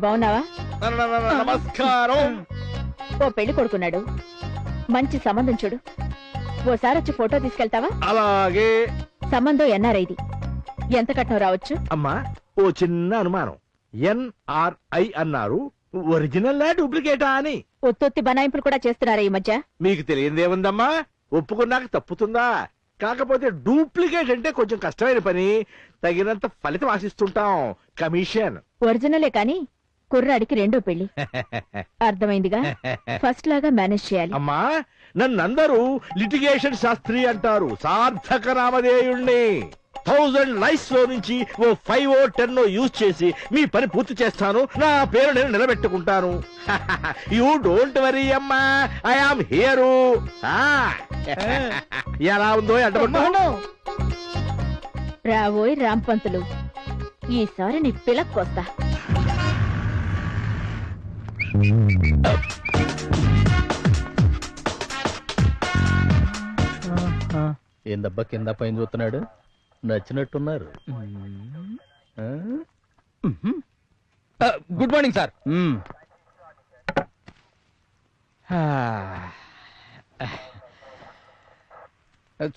బాగున్నావా? నమస్కారం. ఓ పెళ్ళి కొడుకున్నాడు. మంచి సంబంధం చూడు. ఓసారి వచ్చి ఫోటో తీసుకెళ్తావా? అలాగే. సంబంధం ఎన్ఆర్ఐది ఎంత కట్నం రావచ్చు? అమ్మా ఓ చిన్న అనుమానం. ఎన్ఆర్ఐ అన్నారు ఒరిజినల్ డూప్లికేటా అని. ఒత్తొత్తి బనాయింపులు కూడా చేస్తున్నారా ఈ మధ్య? మీకు తెలియదేముందమ్మా ఒప్పుకున్నాక తప్పుతుందా? కాకపోతే డూప్లికేట్ అంటే కొంచెం కష్టమైన పని తగినంత ఫలితం ఆశిస్తుంటాం. కమిషన్. ఒరిజినలే కాని కుర్రాడికి రెండో పెళ్ళి అర్థమైందిగా? ఫస్ట్ లాగా మేనేజ్ చేయాలి. అమ్మా నన్నందరూ లిటిగేషన్ శాస్త్రి అంటారు. సార్థక నామధేయుణ్ణి థౌజండ్ లైఫ్స్లో నుంచి O five O ten use చేసి మీ పని పూర్తి చేస్తాను. నా పేరు నేను నిలబెట్టుకుంటాను. యూ డోంట్ వరీ అమ్మా ఐ ఆమ్ హియరు. ఎలా ఉందో అడ్డపడ్డా రావోయ్ రాంపంతులు. ఈసారి నీ పిలక్కొస్తా. ఏందబ్బా కింద పైన చూస్తున్నాడు? నచ్చినట్టున్నారు. Good morning sir.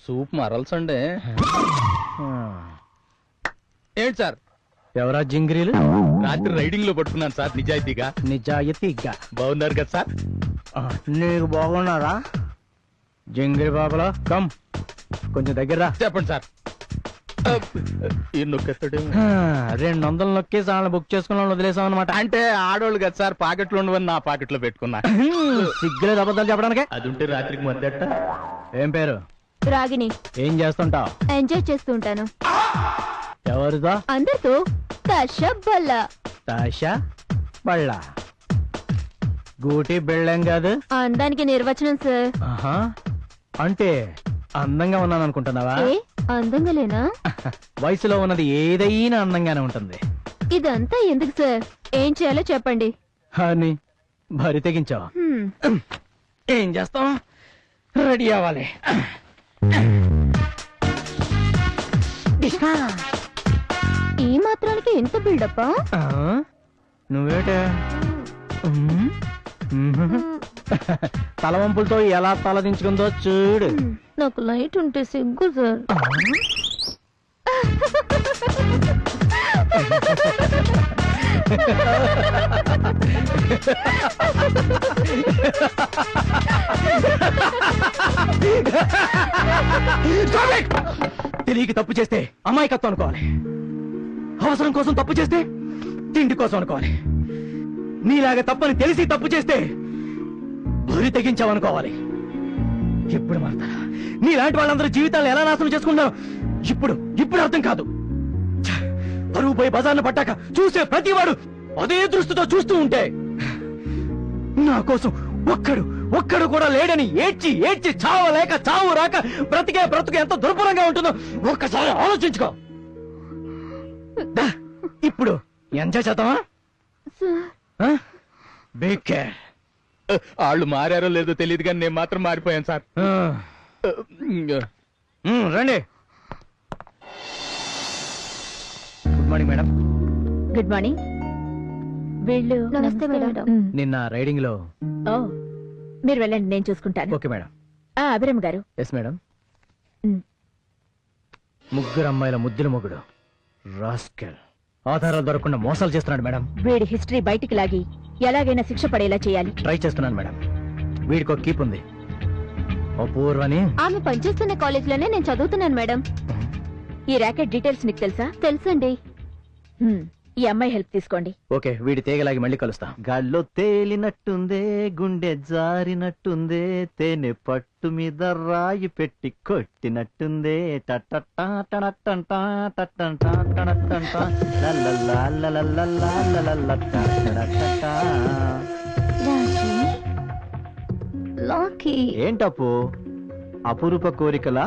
సూప్ మరల్సండి ఏంటి సార్? ఎవరా జింగిరీలు? రాత్రి రైడింగ్లో పట్టుకున్నాను సార్ నిజాయితీగా. నిజాయితీగా. బాగున్నారు కదా సార్? నీకు బాగున్నారా? జింగిరి బాబులా కమ్. కొంచెం దగ్గర రా. చెప్పండి సార్. ఈ రెండు వందలు నొక్కేసి వాళ్ళని బుక్ చేసుకుని వాళ్ళని వదిలేసాం అనమాట అంటే ఆడోళ్ళు కదా సార్ పాకెట్లో ఉండవని నా పాకెట్లో పెట్టుకున్నా. సిగ్గులేదు అబద్ధాలు చెప్పడానికి. అది ఉంటే రాత్రికి మందట ఏం పేరు? రాగిని ఏం చేస్తుంటావు? ఎంజాయ్ చేస్తూ ఉంటాను. ఎవరిదో? అందరితో. కషబ్బల్ల తాషా బళ్ళ. గూటి బిళ్ళం కాదు? అందానికి నిర్వచనం సార్. ఆహా. అంటే అందంగా ఉన్నాను అనుకుంటున్నావా ఏ? అందంగా లేనా వయసులో ఉన్నది ఏదైనా అందంగానే ఉంటుంది. ఇదంతా ఎందుకు సార్? ఏం చేయాలో చెప్పండి. అని భరి తెగించావు? హ్మ్. ఏం చేస్తాం? రెడీ అవ్వాలి. ఈ మాత్రానికి ఎంత బిల్డప్? నువ్వేటే. తలవంపులతో ఎలా తలదించుకుందో చూడు. నాకు లైట్ ఉంటే సిగ్గు సార్. తెలియక తప్పు చేస్తే అమాయకత్వం అనుకోవాలి. అవసరం కోసం తప్పు చేస్తే తిండి కోసం అనుకోవాలి. నీలాగా తప్పని తెలిసి తప్పు చేస్తే బరి తెగించావనుకోవాలి ఎప్పుడు మారుతారా? నీలాంటి వాళ్ళందరూ జీవితాలు ఎలా నాశనం చేసుకుంటారో ఇప్పుడు ఇప్పుడు అర్థం కాదు. పరువు పోయి బజార్ను పట్టాక చూసే ప్రతివాడు అదే దృష్టితో చూస్తూ ఉంటే నా కోసం ఒక్కడు ఒక్కడు కూడా లేడని ఏడ్చి ఏడ్చి చావలేక చావు రాక బ్రతికే బ్రతుకు ఎంత దుర్భరంగా ఉంటుందో ఒక్కసారి ఆలోచించుకో. దా, ఇప్పుడు ఎంజాయ్ చేద్దామా? సార్. వాళ్ళు మారారో లేదో తెలియదు కానీ నేను మాత్రం మారిపోయాను సార్. రండి. Good morning madam good morning వీళ్ళు నమస్తే, మేడం. మ్. నిన్న రైడింగ్లో ఓ మీరు వెళ్ళండి నేను చూసుకుంటాను. Okay madam. ఆ అభిరామ్ గారు. ఎస్ మేడం మ్. ముగ్గురు అమ్మాయిల ముద్దుల మొగుడు. రాస్కెల్. ఆధారాలు దొరకకుండా మోసాలు చేస్తున్నాడు మేడం. వీడి హిస్టరీ బయటికి లాగి ఎలాగైనా శిక్ష పడేలా చేయాలి. ట్రై చేస్తున్నాను మేడం. వీడికి ఒక కీప్ ఉంది. అపూర్వని. ఆమె పనిచేస్తున్న కాలేజ్లోనే నేను చదువుతున్నాను మేడం. ఈ ర్యాకెట్ డీటెయిల్స్ నీకు తెలుసా? తెలుసండి. ఈ అమ్మాయి హెల్ప్ తీసుకోండి ఓకే వీడి తేగలాగి మళ్ళీ కలుస్తా గాల్లో తేలినట్టుందే గుండె జారినట్టుందే తేనె పట్టు మీద రాయి పెట్టి కొట్టినట్టుందే లాకీ ఏంటప్పు అపురూప కోరికలా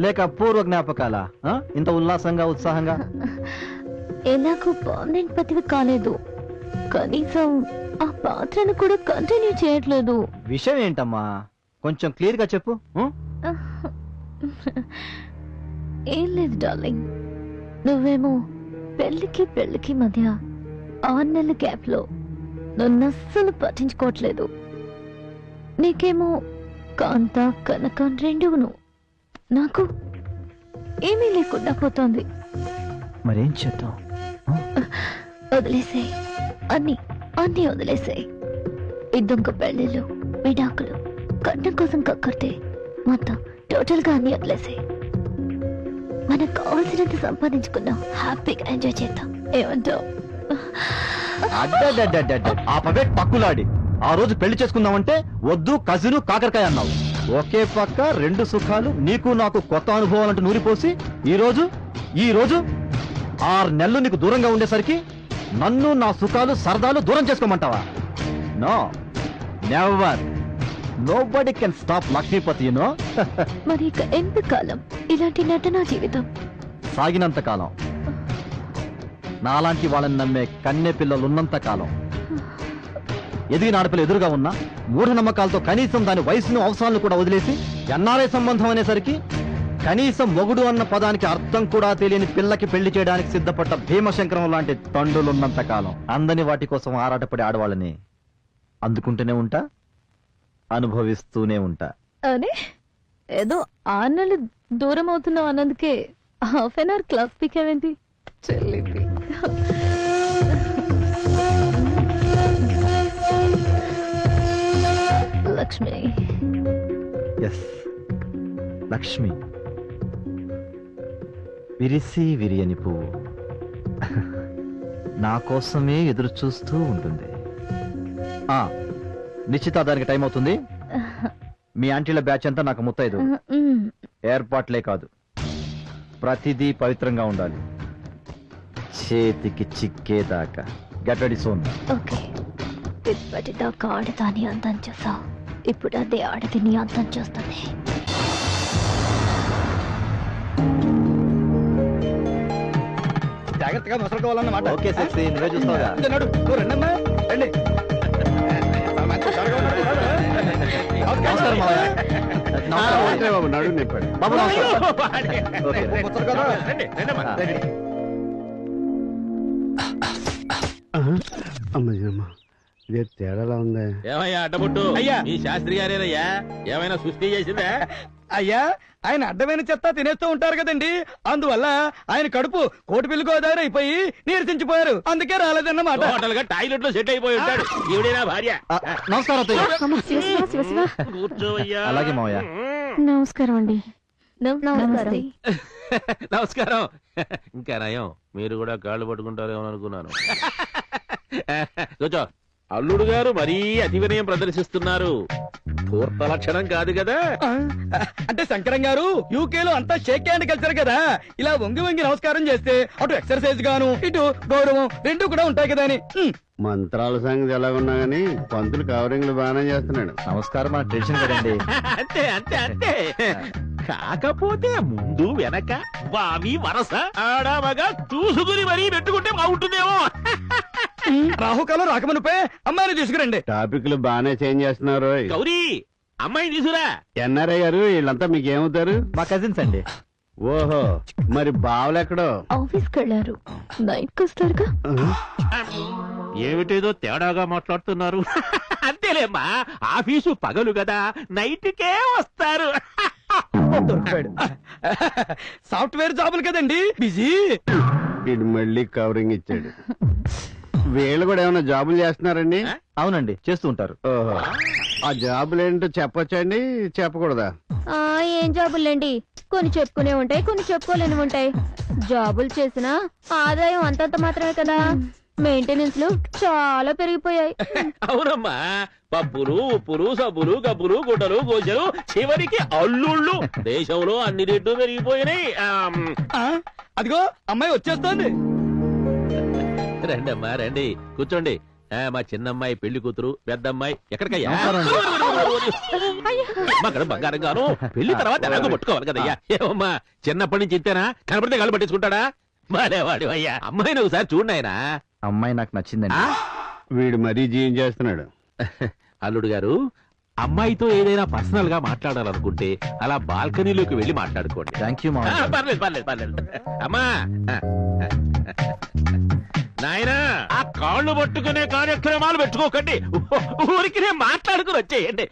లేక అపూర్వ జ్ఞాపకాలా ఆ? ఇంత ఉల్లాసంగా ఉత్సాహంగా ఎలాగో పర్మనెంట్ పదవి కాలేదు. కనీసం ఆ పాత్రను కూడా కంటిన్యూ చేయట్లేదు. విషయం ఏంటమ్మా? కొంచెం క్లియర్గా చెప్పు? ఏం లేదు డార్లింగ్. నువ్వేమో పెళ్ళికి పెళ్ళికి మధ్య ఆరు నెలల గ్యాప్లో నన్ను అస్సలు పట్టించుకోవట్లేదు. నీకేమో కాంత కనకం రెండును నాకు ఏమీ లేకుండా పోతోంది. మరేం చేద్దాం? వదిలేసే అన్ని అన్ని వదిలేసే ఇద్దొంక పెళ్ళిళ్ళు విడాకులు కట్నం కోసం కక్కర్తే మొత్తం టోటల్గా అన్ని వదిలేసే మనకు కావాల్సినంత సంపాదించుకుందాం హ్యాపీగా ఎంజాయ్ చేద్దాం. ఏమంటావు? అడ్డడ్డడ్డడ్డ ఆ పక్కులాడి. ఆ రోజు పెళ్ళి చేసుకుందామంటే వద్దు కజిను కాకరకాయ అన్నావు. ఒకే పక్క రెండు సుఖాలు నీకు నాకు కొత్త అనుభవాలంటూ నూరిపోసి ఈ రోజు ఈ రోజు ఆరు నెలలు నీకు దూరంగా ఉండేసరికి నన్ను నా సుఖాలు సరదాలు దూరం చేసుకోమంటావా? No. Never nobody can stop Lakshmipathi you know మరి ఇక ఎంతకాలం ఇలాంటి నటనా జీవితం? సాగినంత కాలం. నాలాంటి వాళ్ళని నమ్మే కన్నె పిల్లలు ఉన్నంత కాలం. ఎదిగిన ఆడపిల్ల ఎదురుగా ఉన్నా మూఢనమ్మకాలతో కనీసం దాని వయసును అవసరాలను కూడా వదిలేసి ఎన్ఆర్ఐ సంబంధం అనేసరికి కనీసం మొగుడు అన్న పదానికి అర్థం కూడా తెలియని పిల్లకి పెళ్ళి చేయడానికి సిద్ధపడ్డ భీమశంకరం లాంటి తండ్రులున్నంత కాలం అందని వాటి కోసం ఆరాటపడే ఆడవాళ్ళని అందుకుంటూనే ఉంటా అనుభవిస్తూనే ఉంటా. అనే ఏదో ఆరు నెలలు దూరం అవుతున్నావు అన్నందుకే హాఫ్ అన్ అవర్ క్లాస్ పీకేవేంటి చెల్లిపి లక్ష్మి. ఎస్ లక్ష్మి. విరిసి విరియని పువ్వు. నా కోసమే ఎదురు చూస్తూ ఉంటుంది. ఆ నిశ్చితార్థానికి టైం అవుతుంది. మీ ఆంటీల బ్యాచ్ అంతా నాకు ముత్తైదు. ఏర్పాట్లే కాదు. ప్రతిదీ పవిత్రంగా ఉండాలి. చేతికి చిక్కేదాకా. Get ready soon okay. ఇప్పటిదాకా ఆడదాన్ని అంతం చూసావు. ఇప్పుడు అదే ఆడది నీ అంతం చేస్తుంది. జాగ్రత్తగా ముసలుకోవాలన్నమాట. ఓకే సెక్సీ నువ్వే చూస్తావుగా. రండి. నమస్కారం. బాబు నడు నింపాడు. బాబు నమస్కారం. ఓకే. అమ్మా ఇదే తేడాలా ఉందే? ఏమయ్యా అడ్డబుట్టు? అయ్యా. ఈ శాస్త్రి గారేనయ్యా? ఏమైనా సృష్టి చేసిందా? అయ్యా ఆయన అడ్డమైన చెత్త తినేస్తూ ఉంటారు కదండి. అందువల్ల ఆయన కడుపు కోటి పిల్లి గోదావరి అయిపోయి నీరసించిపోయారు. అందుకే రాలేదన్నమాట. టోటల్గా టాయిలెట్లో సెట్ అయిపోయి ఉంటాడు. ఈవిడేనా భార్య. నమస్కారం అత్తయ్య. అమ్మ, శివ శివ శివ శివ. కూర్చోవయ్యా. అలాగే మావయ్య. నమస్కారం అండి. నమస్కారం. నమస్కారం. ఇంకా నయం. మీరు కూడా కాళ్ళు పట్టుకుంటారేమో అనుకున్నాను. కూర్చో. అల్లుడు గారు మరీ అతి వినయం ప్రదర్శిస్తున్నారు. పూర్త లక్షణం కాదు. కదా అంటే శంకరం గారు యూకే లో అంతా షేక్ హ్యాండ్ కల్చర్ కదా. ఇలా వంగి వంగి నమస్కారం చేస్తే అటు ఎక్సర్సైజ్ గాను ఇటు గౌరవం రెండు కూడా ఉంటాయి కదా అని. మంత్రాల సంగతి ఎలాగున్నా గానీ పంతులు కవరింగ్లు బాగానే చేస్తున్నాడు. నమస్కారం మన ట్రెడిషన్ కదండి అంతే అంతే అంతే. కాకపోతే ముందు వెనక బావి వరస ఆడమగా చూసుకుని మరీ పెట్టుకుంటే బాగుంటుందేమో. రాహుకాలం రాకమనుపే అమ్మాయిని తీసుకురండి. టాపిక్లు బాగానే చేంజ్ చేస్తున్నారు గౌరీ అమ్మాయిని తీసురా ఎన్ఆర్ఐ గారు వీళ్ళంతా మీకు ఏమవుతారు మా కజిన్స్ అండి. ఓహో మరి బావలెక్కడో ఆఫీస్కి వెళ్ళారు. నైట్కి వస్తారుగా? ఏమిటేదో తేడాగా మాట్లాడుతున్నారు. అంతేలేమ్మా ఆఫీసు పగలు కదా నైట్కే వస్తారు. దొరికిపోయాడు సాఫ్ట్వేర్ జాబులు కదండి బిజీ. వీడు మళ్ళీ కవరింగ్ ఇచ్చాడు. వీళ్ళు కూడా ఏమైనా జాబులు చేస్తున్నారండి? అవునండి చేస్తూ ఉంటారు. ఓహో. ఆ జాబులు ఏంటో చెప్పొచ్చండి? చెప్పకూడదా? ఆ ఏం జాబులేండి? కొన్ని చెప్పుకునే ఉంటాయి కొన్ని చెప్పుకోలేని ఉంటాయి. జాబులు చేసినా ఆదాయం అంతంత మాత్రమే కదా. మెయింటెనెన్స్లు చాలా పెరిగిపోయాయి. అవునమ్మా. పప్పులు ఉప్పులు సబ్బులు గబ్బులు గుడ్డలు గోజలు చివరికి అల్లుళ్ళు. దేశంలో అన్ని రేట్లు పెరిగిపోయినాయి. ఆమ్, ఆ, అదిగో అమ్మాయి వచ్చేస్తోంది. రండమ్మా రండి. కూర్చోండి. ఆ, మా చిన్నమ్మాయి పెళ్ళి కూతురు పెద్దమ్మాయి ఎక్కడికయ్యా? బంగారం గాను పెళ్ళి తర్వాత ఎలాగో పట్టుకోవాలి కదయ్యా. ఏమమ్మా చిన్నప్పటి నుంచి ఇంతేనా? కనపడితే కాళ్ళు పట్టించుకుంటాడా మాలేవాడు అయ్యా. అమ్మాయిని ఒకసారి చూడండి అమ్మాయి నాకు నచ్చిందండి. వీడు మరీ జీవం చేస్తున్నాడు. అల్లుడు గారు అమ్మాయితో ఏదైనా పర్సనల్గా మాట్లాడాలనుకుంటే అలా బాల్కనీలోకి వెళ్ళి మాట్లాడుకోండి. థ్యాంక్ యూ పర్లేదు పర్లేదు పర్లేదు. అమ్మా! నాయనా! ఆ కాళ్ళు పట్టుకునే కార్యక్రమాలు పెట్టుకోకండి. ఊరికి నేను మాట్లాడుకుని వచ్చేయండి.